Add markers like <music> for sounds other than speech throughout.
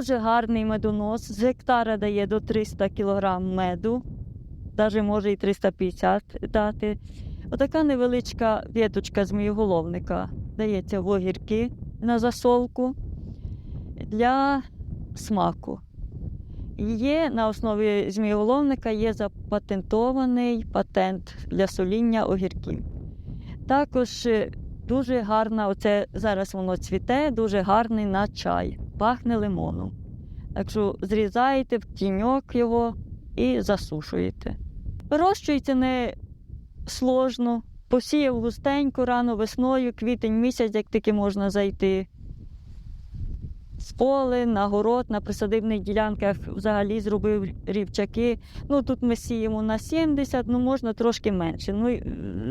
Дуже гарний медонос. З гектара дає до 300 кг меду, навіть може і 350 дати. Отака невеличка віточка змієголовника дається в огірки на засолку для смаку. Є на основі змієголовника є запатентований патент для соління огірків. Також е, дуже гарна, оце зараз воно цвіте, дуже гарний на чай, пахне лимоном. Так що зрізаєте в тіньок його і засушуєте. Вирощується не сложно, посіяв густенько рано весною, квітень місяць, як тільки можна зайти. З поле, на город, на присадибних ділянках взагалі зробив рівчаки. Ну, тут ми сіємо на 70, ну можна трошки менше. Ну, е,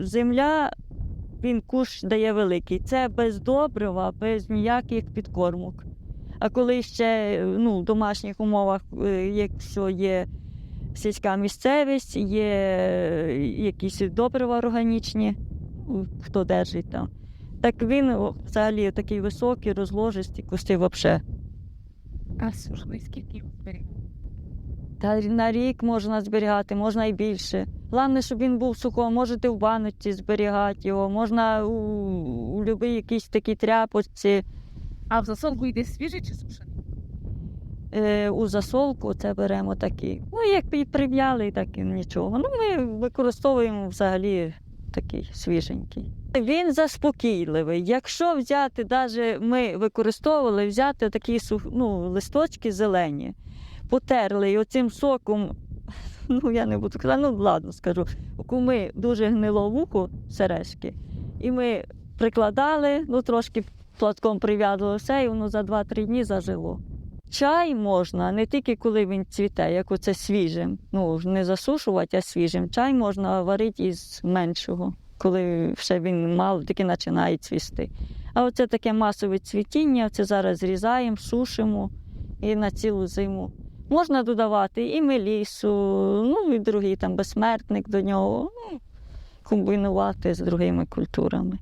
земля, він куш дає великий. Це без добрива, без ніяких підкормок. А коли ще е, ну, в домашніх умовах, е, якщо є сільська місцевість, є е, якісь добрива органічні, ну, хто держить там. Так він взагалі такий високий, розложистий, кусти взагалі. А сушний скільки зберігати? Та на рік можна зберігати, можна і більше. Головне, щоб він був сухий, можете в баночці зберігати його, можна у, у будь-якій такій тряпочці, А в засолку йде свіжий чи сушений? е, у засолку це беремо такі. Ну, як і прив'яли, так і нічого. Ну, ми використовуємо взагалі такий свіженький. Він заспокійливий. Якщо взяти, навіть ми використовували взяти такі ну, листочки зелені, потерли і оцим соком, <laughs> ну я не буду казати, ну ладно скажу, куми дуже гнило вухо сережки, і ми прикладали, ну трошки платком прив'язували все, і воно за 2-3 дні зажило. Чай можна не тільки коли він цвіте, як оце свіжим. Ну, не засушувати, а свіжим. Чай можна варити із меншого, коли ще він мало тільки починає цвісти. А оце таке масове цвітіння, це зараз зрізаємо, сушимо і на цілу зиму. Можна додавати і мелісу, ну і другий там безсмертник до нього, ну, комбінувати з другими культурами.